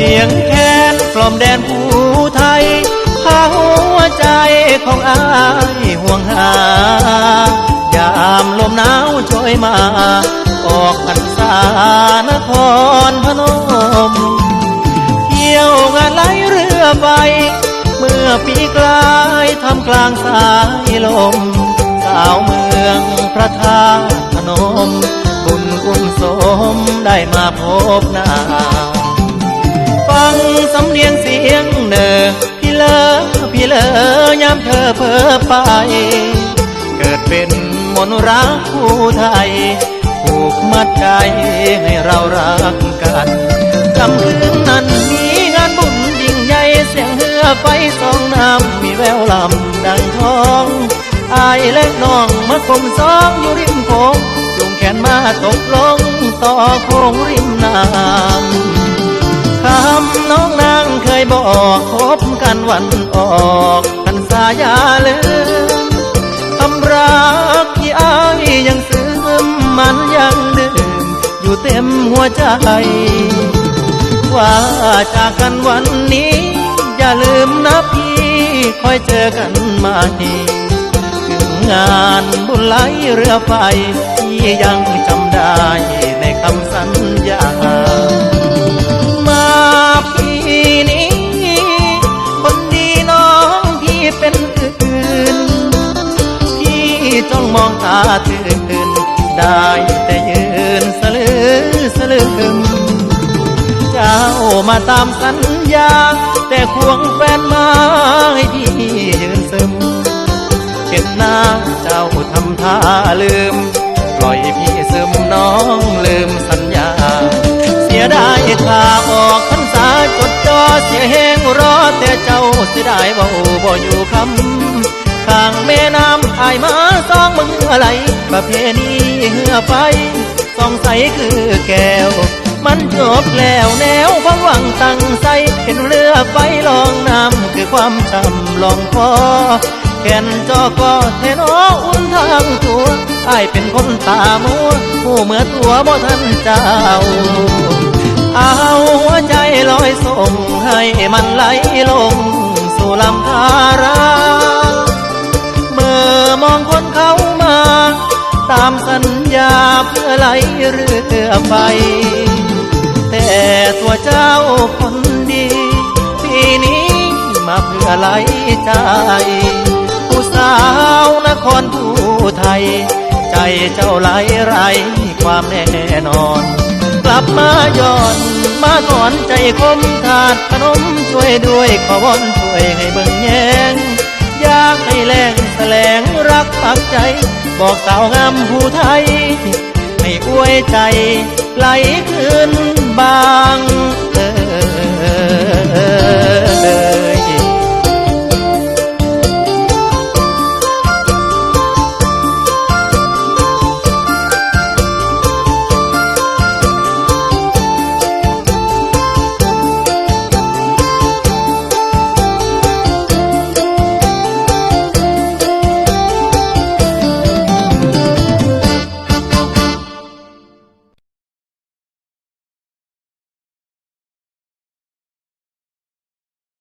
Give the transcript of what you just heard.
เสียงแคนกล่อมแดนผู้ไทยพาหัวใจของอายห่วงหายามลมหนาวโชยมา ออกพรรษานครพนม เที่ยวงานไหลเรือใบเมื่อปีกลายทำกลางสายลม สาวเมืองพระธาตุพนม บุญกุมสมได้มาพบหน้า เสียงเสียงเนอพี่เลอพี่เลอยามเธอเพ้อไป เกิดเป็นมนต์รักผู้ไทยผูกมัดใจให้เรารักกันกำคืนนั้นมีงานบุญยิ่งใหญ่เสียงเฮือไฟสองน้ำมีแววลำดังทองอายและน้องมาคมสองอยู่ริมโขงจูงแขนมาตกลงต่อโค้งริมน้ำ คำน้องนางเคยบอกพบกันวันออกกันสายาลืมคำรักที่อายยังซึมมันยังดื่มอยู่เต็มหัวใจ ว่าจากกันวันนี้ อย่าลืมนะพี่คอยเจอกันใหม่ถึงงานบุญไหลเรือไฟที่ยังจำได้ในคำสัญญา มองตาตื่นได้แต่ยืนสลือสลืมเจ้ามาตามสัญญา แต่ควงแฟนมาให้พี่ยืนซึมเห็นหน้าเจ้าทำท่าลืม ปล่อยพี่ซึมน้องลืมสัญญา เสียดายข่าออกพรรษาจดจอเสียแหงรอแต่เจ้าเสียดายเบาบ่อยู่คำายมาสองมืออะไรประเพณีเหือไฟสองใสคือแก้ว มันจบแล้วแนวความหวังตั้งใจเห็นเรือไฟลองน้ำคือความจำลองพอแก่นจอก็เทนออุ่นทางตัวอายเป็นคนตามัวผู้เมื่อตัวบ่ทันเจ้า เอาหัวใจลอยส่งให้มันไหลลง สู่ลำธาร องคนเขามา ตามสัญญาเพื่อไหลเรือไป แต่ตัวเจ้าคนดี ปีนี้มาเพื่อไหลใจ ผู้สาวนครผู้ไทย ใจเจ้าไหลไรความแน่นอน กลับมาย้อนมาก่อนใจคมถาดขนมช่วยด้วยขอวอนช่วยให้เบิ่งแยง อยากให้แรงแสลงรักปักใจ บอกสาวงามผู้ไทย ให้อวยใจไหลขึ้นบาง